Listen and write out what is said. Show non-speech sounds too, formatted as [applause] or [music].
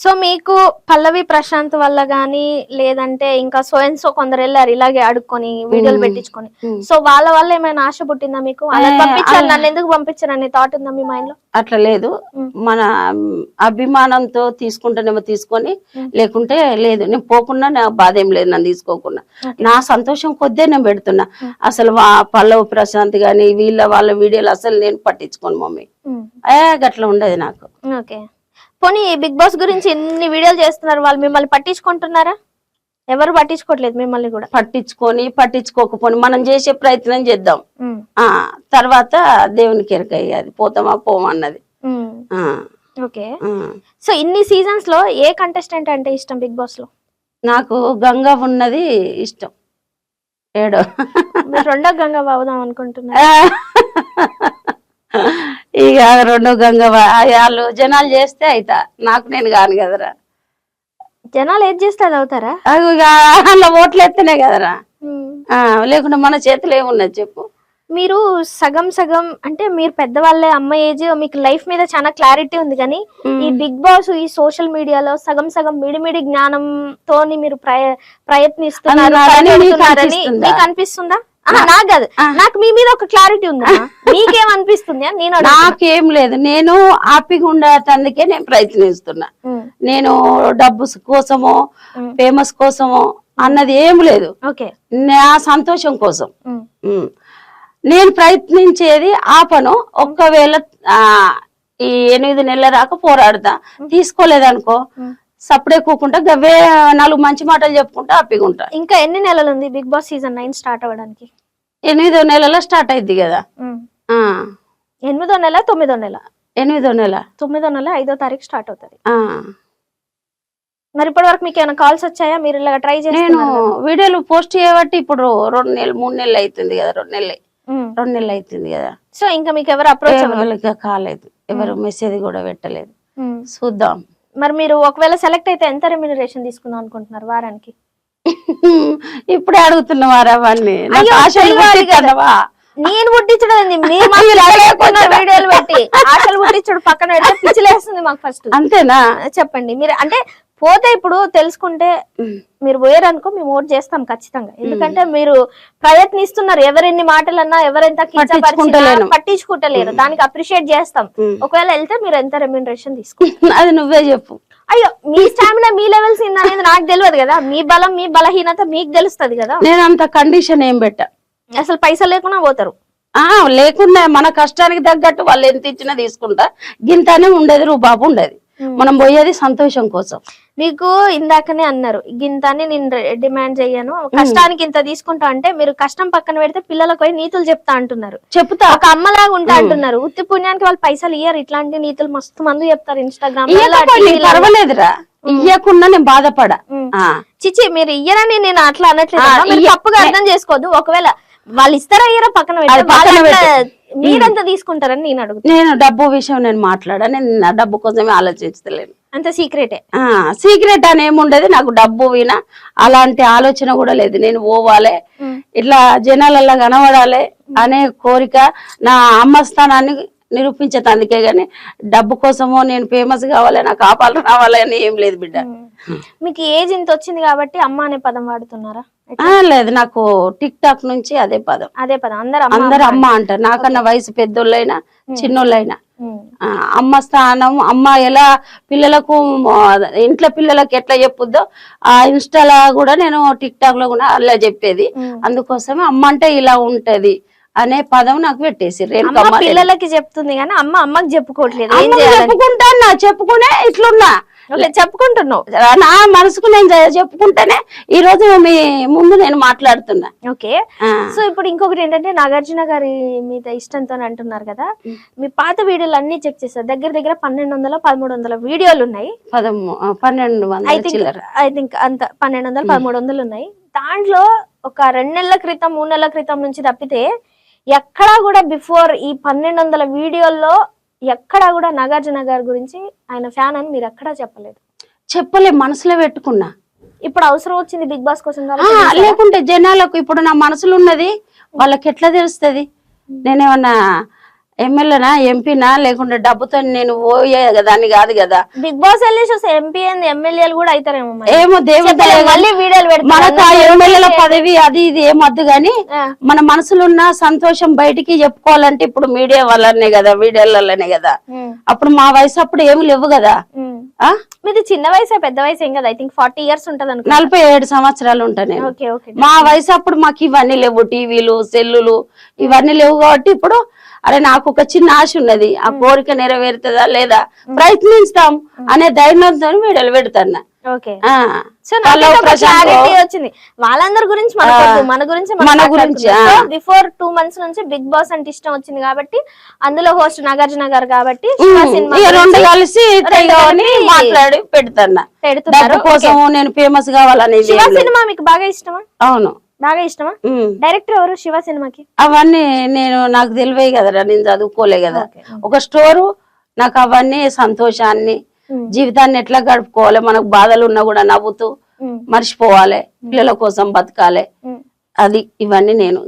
So మీకు పల్లవి ప్రశాంత్ వల్ల గానీ లేదంటే ఇంకా సో అండ్ సో కొందరు వెళ్ళారు ఇలాగే అడుక్కొని వీడియోలు. పెట్టించుకొని. సో వాళ్ళ వల్ల ఏమైనా ఆశ పుట్టిందా మీకు అలా పంపించారు నన్ను ఎందుకు పంపించారు అనే థాట్ ఉందా మీ మైండ్లో అట్లా లేదు. మన అభిమానంతో తీసుకుంటేనేమో తీసుకొని. లేకుంటే లేదు నేను పోకుండా నా బాధ ఏం లేదు నన్ను తీసుకోకుండా. నా సంతోషం కొద్దే నేను పెడుతున్నా. అసలు వా పల్లవ్ ప్రశాంత్ గాని వీళ్ళ వాళ్ళ వీడియోలు అసలు నేను పట్టించుకోను మమ్మీ ఏ గట్ల ఉండదు నాకు ఓకే పోనీ బిగ్ బాస్ గురించి ఎన్ని వీడియోలు చేస్తున్నారు వాళ్ళు? మిమ్మల్ని పట్టించుకుంటున్నారా? ఎవరు పట్టించుకోవట్లేదు మిమ్మల్ని కూడా? పట్టించుకొని పట్టించుకోకపోని మనం చేసే ప్రయత్నం చేద్దాం. ఆ తర్వాత దేవునికి ఎరకయ్య అది పోతామా పోమన్నది ఓకే. సో ఇన్ని సీజన్స్లో ఏ కంటెస్టెంట్ అంటే ఇష్టం బిగ్ బాస్లో? నాకు గంగా ఉన్నది ఇష్టం. ఏడో. రెండో గంగా అవుదాం అనుకుంటున్నారు. ఇక రెండు గంగ వాళ్ళు జనాలు చేస్తే అయితా. నాకు నేను కాను కదరా. జనాలు ఏది చేస్తే అది అవుతారా? అవి ఇక అలా ఓట్లు ఎత్తనే కదరా. ఆ, లేకుంటే మన చేతిలో ఏమున్నది చెప్పు. మీరు సగం సగం అంటే మీరు పెద్దవాళ్ళే అమ్మ ఏజ్ మీకు లైఫ్ మీద చాలా క్లారిటీ ఉంది కానీ ఈ బిగ్ బాస్ ఈ సోషల్ మీడియాలో సగం సగం మిడిమిడి జ్ఞానంతో మీరు ప్రయ- ప్రయత్నిస్తున్నారు మీకు అనిపిస్తుందా? మీకు అనిపిస్తుందా? ఆహా, నాకు కాదు. నాకు మీ మీద ఒక క్లారిటీ ఉందా అని నేను. నాకేం లేదు. నేను హ్యాపీగా ఉండేటందుకే నేను ప్రయత్నిస్తున్నా నేను డబ్బు కోసమో ఫేమస్ కోసమో అన్నది ఏం లేదు. ఓకే. నా సంతోషం కోసం. నేను ప్రయత్నించేది ఆపను ఒక్కవేళ ఈ ఎనిమిది నెలల దాకా పోరాడతా. తీసుకోలేదనుకో. సప్పుడే కూకుంటా గవే నాలుగు మంచి మాటలు చెప్పుకుంటా హ్యాపీగా ఉంటా. ఇంకా ఎన్ని నెలలు ఉంది Bigg Boss season nine start అవ్వడానికి? ఎనిమిదో నెలలో స్టార్ట్ అయింది కదా. ఆ, ఎనిమిదో నెల తొమ్మిదో నెల? ఎనిమిదో నెల. తొమ్మిదో నెల ఐదో తారీఖు స్టార్ట్ అవుతుంది. ఆ. మరి ఇప్పటి వరకు మీకు ఏమైనా కాల్స్ వచ్చాయా? మీరు ఇలా ట్రై నేను చేస్తున్నారు వీడియోలు పోస్ట్ చేయబట్టి ఇప్పుడు రెండు నెలలు మూడు నెలలు అవుతుంది కదా రెండు నెలలు. రెండు నెలలు అవుతుంది కదా. సో ఇంకా మీకు ఎవరు అప్రోచ్ ఎవరికి కాలేదు. ఎవరు మెసేజ్ కూడా పెట్టలేదు. చూద్దాం. మరి మీరు ఒకవేళ సెలెక్ట్ అయితే ఎంత రెమ్యూనరేషన్ తీసుకుందాం అనుకుంటున్నారు వారానికి? ఇప్పుడే అడుగుతున్నవారా అవన్నీ. నాకు ఆశలు? నేను పుట్టించడం ఏంది? మీరు మాకు లేకుండా వీడియోలు పెట్టి ఆశలు పుట్టించడం పక్కన పెడితే పిచ్చిలేస్తుంది మాకు ఫస్ట్ అంతేనా? చెప్పండి. మీరు అంటే పోతే ఇప్పుడు తెలుసుకుంటే. మీరు పోయారు అనుకో మేము ఓట్ చేస్తాం ఖచ్చితంగా. ఎందుకంటే మీరు ప్రయత్నిస్తున్నారు. ఎవరెన్ని మాటలన్నా ఎవరెంత. పట్టించుకుంటలేరు. దానికి అప్రిషియేట్ చేస్తాం. ఒకవేళ వెళ్తే మీరు ఎంత రెమ్యూనరేషన్ తీసుకుంటారు? [laughs] అది నువ్వే చెప్పు. అయ్యో మీ స్టామినా మీ లెవెల్స్ అనేది నాకు తెలియదు కదా. మీ బలం మీ బలహీనత మీకు తెలుస్తది కదా. నేను అంత కండిషన్ ఏం పెట్టా. అసలు పైసలు లేకుండా పోతారు. ఆ లేకుండా మన కష్టానికి తగ్గట్టు వాళ్ళు ఎంత ఇచ్చినా తీసుకుంటా. గింతనే ఉండేది రూబాబు ఉండేది. మనం పోయేది సంతోషం కోసం. మీకు ఇందాకనే అన్నారు గింతాన్ని నేను డిమాండ్ చెయ్యను కష్టానికి ఇంత తీసుకుంటా అంటే మీరు కష్టం పక్కన పెడితే పిల్లలకు పోయి నీతులు చెప్తా అంటున్నారు. చెప్తా. ఒక అమ్మలాగా ఉంటా అంటున్నారు. ఉత్తి పుణ్యానికి వాళ్ళు పైసలు ఇయ్యారు ఇట్లాంటి నీతులు మస్తు మంది చెప్తారు ఇన్స్టాగ్రామ్ పర్వాలేదురా. ఇయ్యకుండా నేను బాధపడా. చిచి మీరు ఇయ్యరని నేను అట్లా అనట్లేదు తప్పుగా అర్థం చేసుకోవద్దు. ఒకవేళ వాళ్ళు ఇస్తారా ఇయ్యరా పక్కన మీరెంత తీసుకుంటారని నేను అడుగుతాను నేను డబ్బు విషయం నేను మాట్లాడా నేను నా డబ్బు కోసమే ఆలోచించలేను అంత సీక్రెటే. ఆ సీక్రెట్ అని ఏముండదు నాకు డబ్బు వినా అలాంటి ఆలోచన కూడా లేదు. నేను పోవాలి ఇట్లా జనాలల్లా కనబడాలి అనే కోరిక నా అమ్మ స్థానాన్ని నిరూపించేందుకే గాని డబ్బు కోసమో నేను ఫేమస్ కావాలి నాకు ఆపాలు రావాలి అని ఏం లేదు బిడ్డ. మీకు ఏజ్ ఇంత వచ్చింది కాబట్టి అమ్మ అనే పదం వాడుతున్నారా? లేదు నాకు టిక్ టాక్ నుంచి అదే పదం. అదే పదం. అందరు అందరు అమ్మ అంటారు. నాకన్నా వయసు పెద్దోళ్ళైనా చిన్నోళ్ళైనా. ఉమ్. ఆ, అమ్మ స్థానం అమ్మ ఎలా పిల్లలకు ఇంట్లో పిల్లలకు ఎట్లా చెప్పుద్దో ఆ ఇన్స్టాలో కూడా నేను టిక్ టాక్లో కూడా అలా చెప్పేది. అందుకోసమే అమ్మ అంటే ఇలా ఉంటది. అనే పదం నాకు పెట్టేసి పిల్లలకి చెప్తుంది కానీ అమ్మ అమ్మకి చెప్పుకోవట్లేదు. చెప్పుకుంటానా చెప్పుకునే ఇట్లున్నా. చెప్పుకుంటున్నావు. నా మనసుకు నేను చెప్పుకుంటేనే ఈ రోజు మీ ముందు నేను మాట్లాడుతున్నా. ఓకే. సో ఇప్పుడు ఇంకొకటి ఏంటంటే నాగార్జున గారి మీద ఇష్టంతో అంటున్నారు కదా. మీ పాత వీడియోలు అన్ని చెక్ చేస్తారు దగ్గర దగ్గర పన్నెండు వందల పదమూడు వందల వీడియోలు ఉన్నాయి. పన్నెండు ఐ థింక్ ఐ థింక్ అంత పన్నెండు వందలు పదమూడు వందలు ఉన్నాయి. దాంట్లో ఒక రెండు నెలల క్రితం మూడు నెలల క్రితం నుంచి తప్పితే ఎక్కడా కూడా బిఫోర్ ఈ పన్నెండు వందల వీడియోల్లో ఎక్కడా కూడా నాగార్జున గారి గురించి ఆయన ఫ్యాన్ అని మీరు ఎక్కడా చెప్పలేదు. చెప్పలే మనసులో పెట్టుకున్నా. ఇప్పుడు అవసరం వచ్చింది బిగ్ బాస్ కోసం? లేకుంటే జనాలకు ఇప్పుడు నా మనసులో ఉన్నది వాళ్ళకి ఎట్లా తెలుస్తుంది? నేనేమన్నా ఎమ్మెల్యేనా ఎంపీనా లేకుంటే డబ్బుతో నేను పోయే దాన్ని కాదు కదా. బిగ్ బాస్ వెళ్ళి చూస్తే ఎంపీ ఎమ్మెల్యేలు కూడా అవుతారేమో. ఏమో దేవుడు మళ్ళీ వీడియోలు పెడతారు మనకు ఆ ఎమ్మెల్యేల పదవి అది ఇది ఏమొద్దు గాని. మన మనసులో ఉన్న సంతోషం బయటికి చెప్పుకోవాలంటే ఇప్పుడు మీడియా వల్లనే కదా మీడియాలనే కదా. అప్పుడు మా వయసు అప్పుడు ఏమి లేవు కదా. మీది చిన్న వయసే పెద్ద వయసు ఏం కదా. ఐ థింక్ ఫార్టీ ఇయర్స్ ఉంటది నలభై ఏడు సంవత్సరాలు ఉంటా నేను. Okay okay. మా వయసు అప్పుడు మాకు ఇవన్నీ లేవు. టీవీలు సెల్లులు ఇవన్నీ లేవు కాబట్టి ఇప్పుడు అరే నాకు ఒక చిన్న ఆశ ఉన్నది. ఆ కోరిక నెరవేరుతుందా లేదా? ప్రయత్నిస్తాం అనే ధైర్యంతో వీడలు పెడతాను వచ్చింది. వాళ్ళందరి గురించి మన గురించి మన గురించి. బిఫోర్ టూ మంత్స్ నుంచి బిగ్ బాస్ అంటే ఇష్టం వచ్చింది కాబట్టి అందులో హోస్ట్ నాగార్జున గారు కాబట్టి రెండు కలిసి మాట్లాడి పెడతాను పెడుతున్నారు. కోసం నేను ఫేమస్ కావాలనేది. సినిమా మీకు బాగా ఇష్టమా? అవును. బాగా ఇష్టమా. డైరెక్టర్ ఎవరు? శివ సినిమాకి? అవన్నీ నేను నాకు తెలివే కదరా నేను చదువుకోలే కదా. ఒక స్టోరు నాకు అవన్నీ సంతోషాన్ని. జీవితాన్ని ఎట్లా గడుపుకోవాలి మనకు బాధలు ఉన్నా కూడా నవ్వుతూ. మర్చిపోవాలి పిల్లల కోసం బతకాలి. అది ఇవన్నీ నేను.